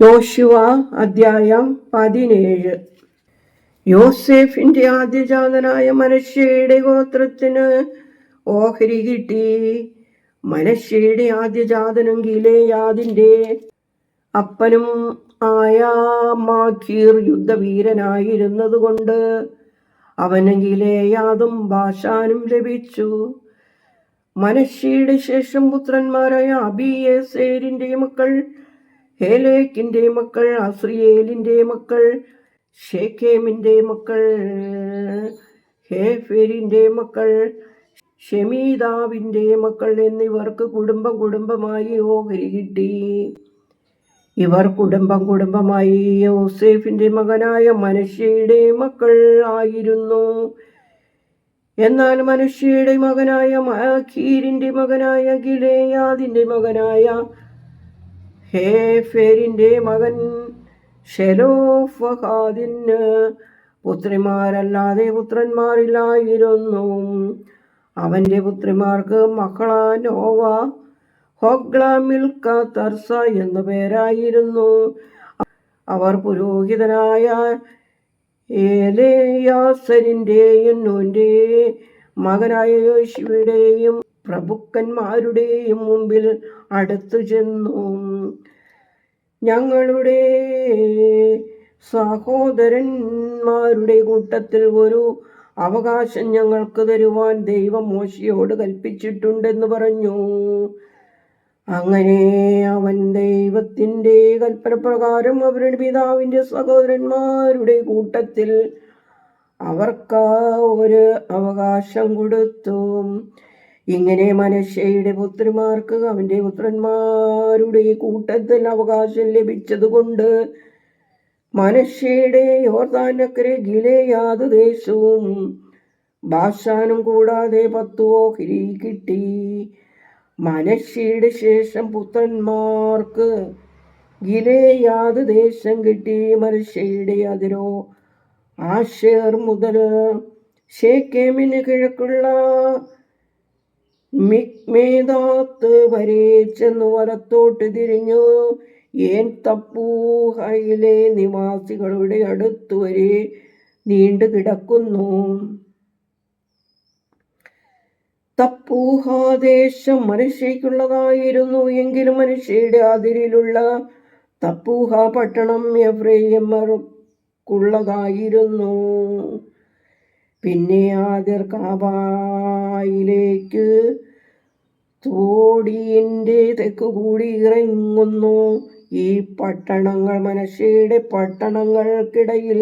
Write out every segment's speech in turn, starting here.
യോശുവ അധ്യായം പതിനേഴ്. യോസേഫിന്റെ ആദ്യജാതനായ മനശ്ശയുടെ ഗോത്രത്തിന് ഓഹരി കിട്ടി. മനശ്ശയുടെ ആദ്യജാതനും ഗിലേയാദിന്റെ അപ്പനും ആയ മാഖീർ യുദ്ധവീരനായിരുന്നതുകൊണ്ട് അവന് ഗിലേയാദും ഭാഷാനും ലഭിച്ചു. മനശ്ശയുടെ ശേഷം പുത്രന്മാരായ അബിയേസേരിന്റെ മക്കൾ ഹേലേക്കിന്റെ മക്കൾ അസ്രിയേലിന്റെ മക്കൾ ഷേഖേമിന്റെ മക്കൾ ഹേഫേരിന്റെ മക്കൾ ഷമീദാവിന്റെ മക്കൾ എന്നിവർക്ക് കുടുംബം കുടുംബമായി ഓഹരി കിട്ടി. ഇവർ കുടുംബം കുടുംബമായി യോസേഫിന്റെ മകനായ മനുഷ്യയുടെ മക്കൾ ആയിരുന്നു. എന്നാൽ മനുഷ്യയുടെ മകനായ മഹീരിന്റെ മകനായ ഗിലേയാദിന്റെ മകനായ ഹേഫേരിന്റെ മകൻ ഷെലോഫഹാദിന് പുത്രിമാരല്ലാതെ പുത്രന്മാരില്ലായിരുന്നു. അവന്റെ പുത്രിമാർക്ക് മക്കളാ നോവ ഹോഗ്ല മിൽക്ക തർസ എന്നു പേരായിരുന്നു. അവർ പുരോഹിതനായ ഏലേയാസരിന്റെയും നൂന്റെ മകനായ യോശുവിയുടെയും പ്രഭുക്കന്മാരുടെയും മുമ്പിൽ അടുത്തു ചെന്നു. ഞങ്ങളുടെ സഹോദരന്മാരുടെ കൂട്ടത്തിൽ ഒരു അവകാശം ഞങ്ങൾക്ക് തരുവാൻ ദൈവം മോശയോട് കൽപ്പിച്ചിട്ടുണ്ടെന്ന് പറഞ്ഞു. അങ്ങനെ അവൻ ദൈവത്തിന്റെ കൽപ്പന പ്രകാരം അവരുടെ പിതാവിന്റെ സഹോദരന്മാരുടെ കൂട്ടത്തിൽ അവർക്ക് ഒരു അവകാശം കൊടുത്തു. ഇങ്ങനെ മനശ്ശയുടെ പുത്രിമാർക്ക് അവന്റെ പുത്രന്മാരുടെ കൂട്ടത്തിൽ അവകാശം ലഭിച്ചതുകൊണ്ട് മനശ്ശയുടെ യോർദാനക്കരെ ഗിലയാത് ദേശവും ഭാഷാനും കൂടാതെ പത്തു ഓഹരി കിട്ടി. മനശ്ശയുടെ ശേഷം പുത്രന്മാർക്ക് ഗിലേയാത് ദേശം കിട്ടി. മനശ്ശയുടെ അതിരോ ആഷേർ മുതൽ ഷേക്കേമിന് കിഴക്കുള്ള മിക്മേദാത്ത് വരെ ചെന്ന് വലത്തോട്ട് തിരിഞ്ഞു. ഏൻ തപ്പൂഹയിലെ നിവാസികളുടെ അടുത്തു വരെ നീണ്ടു കിടക്കുന്നു. തപ്പൂഹാദേശം മനുഷ്യക്കുള്ളതായിരുന്നു എങ്കിലും മനുഷ്യയുടെ അതിരിലുള്ള തപ്പൂഹ പട്ടണം എഫ്രൈമർക്കുള്ളതായിരുന്നു പിന്നെ ആദിർ കാബായിലേക്ക് തോടിയന്റെ തെക്ക് കൂടി ഇറങ്ങുന്നു. ഈ പട്ടണങ്ങൾ മനുഷ്യയുടെ പട്ടണങ്ങൾക്കിടയിൽ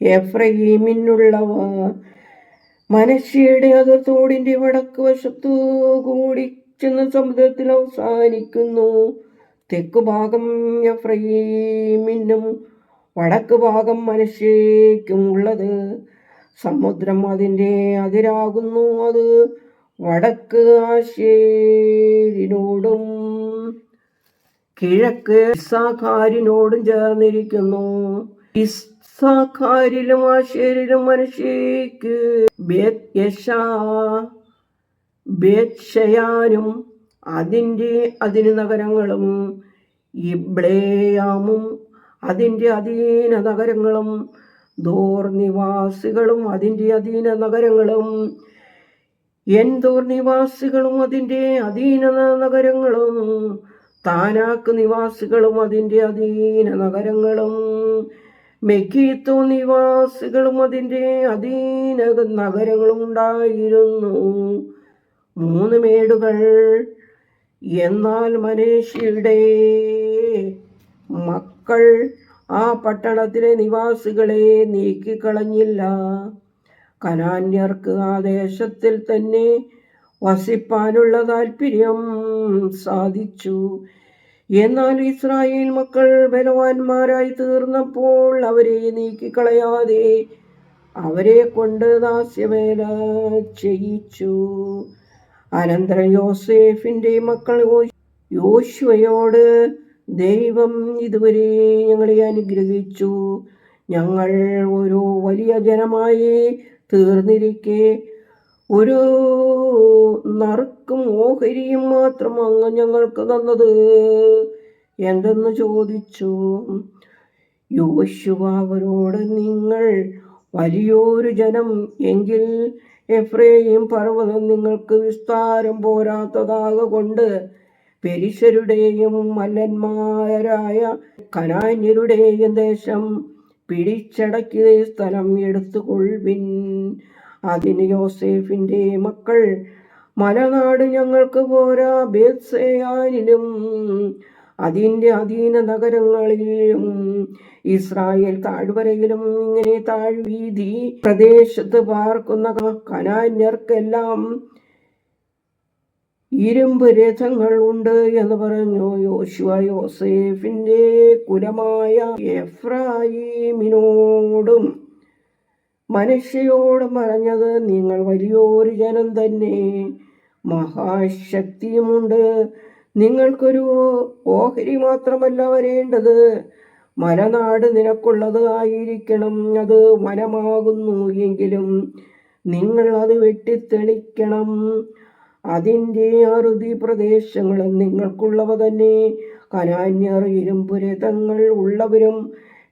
എഫ്രഹീമിനുള്ളവ മനുഷ്യയുടെ അതിർ തോടിന്റെ വടക്ക് വശത്തു കൂടി ചെന്ന് സമുദ്രത്തിൽ അവസാനിക്കുന്നു. തെക്ക് ഭാഗം എഫ്രഹീമിനും വടക്ക് ഭാഗം മനുഷ്യക്കും ഉള്ളത്. സമുദ്രം അതിന്റെ അതിരാകുന്നു അത് വടക്ക് ആശേരിനോടും കിഴക്ക് ഇസാഖാരിനോടും ചേർന്നിരിക്കുന്നു. ഇസാഖാരിലും ആശേരിലും മനുഷ്യക്ക് ബേക്ഷയാനും അതിന്റെ അതിന് നഗരങ്ങളും ഇബ്ലേയാമും അതിന്റെ അധീന നഗരങ്ങളും ദോർ നിവാസികളും അതിന്റെ അധീന നഗരങ്ങളും എൻതോർ നിവാസികളും അതിന്റെ അധീന നഗരങ്ങളും താനാക്ക് നിവാസികളും അതിന്റെ അധീന നഗരങ്ങളും മെക്കീത്തോ നിവാസികളും അതിന്റെ അധീന നഗരങ്ങളും ഉണ്ടായിരുന്നു. മൂന്ന് മേടുകൾ. എന്നാൽ മനുഷ്യയുടെ മക്കൾ ആ പട്ടണത്തിലെ നിവാസികളെ നീക്കിക്കളഞ്ഞില്ല. കനാന്യർക്ക് ആ ദേശത്തിൽ തന്നെ വസിപ്പാനുള്ള താല്പര്യം സാധിച്ചു. എന്നാൽ ഇസ്രായേൽ മക്കൾ ബലവാന്മാരായി തീർന്നപ്പോൾ അവരെ നീക്കിക്കളയാതെ അവരെ കൊണ്ട് ദാസ്യവേല ചെയ്യിച്ചു. അനന്തര യോസേഫിന്റെ മക്കൾ യോശുവയോട് ദൈവം ഇതുവരെ ഞങ്ങളെ അനുഗ്രഹിച്ചു. ഞങ്ങൾ ഒരു വലിയ ജനമായി തീർന്നിരിക്കെ. ഒരു നറുക്കും ഓഹരിയും മാത്രം അങ്ങ് ഞങ്ങൾക്ക് തന്നത്. എന്തെന്ന് ചോദിച്ചു? യോശുവ അവരോട് നിങ്ങൾ വലിയൊരു ജനം എങ്കിൽ എഫ്രേയും പർവതം നിങ്ങൾക്ക് വിസ്താരം പോരാത്തതാകൊണ്ട് പെരിശരുടെയും മല്ലന്മാരായ കനാന്യരുടെയും ദേശം പിടിച്ചടക്കിയ സ്ഥലം എടുത്തുകൊള്ളിൻ അതിന് യോസേഫിന്റെ മക്കൾ മലനാട് ഞങ്ങൾക്ക് പോരാ ബേത്സേയാനിലും അതിന്റെ അധീന നഗരങ്ങളിലും ഇസ്രായേൽ താഴ്വരയിലും ഇങ്ങനെ താഴ്വീതി പ്രദേശത്ത് പാർക്കുന്ന കനാന്യർക്കെല്ലാം ഇരുമ്പ് രഥങ്ങൾ ഉണ്ട് എന്ന് പറഞ്ഞു യോശുവ യോസേഫിന്റെ കുലമായ എഫ്രായിമിനോടും മനുഷ്യയോടും പറഞ്ഞത് നിങ്ങൾ വലിയൊരു ജനം തന്നെ. മഹാശക്തിയുമുണ്ട്. നിങ്ങൾക്കൊരു ഓഹരി മാത്രമല്ല വരേണ്ടത്. മലനാട് നിനക്കുള്ളത് ആയിരിക്കണം. അത് വനമാകുന്നു എങ്കിലും നിങ്ങൾ അത് വെട്ടിത്തെളിക്കണം. അതിന്റെ അറുതി പ്രദേശങ്ങളും നിങ്ങൾക്കുള്ളവ തന്നെ. കനാന്യർ ഇരുമ്പുരഥങ്ങൾ ഉള്ളവരും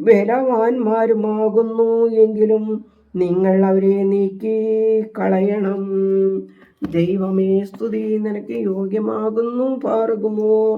ബലവാന്മാരുമാകുന്നു എങ്കിലും നിങ്ങൾ അവരെ നീക്കി കളയണം. ദൈവമേ സ്തുതി നിനക്ക് യോഗ്യമാകുന്നു പാറുകുമോർ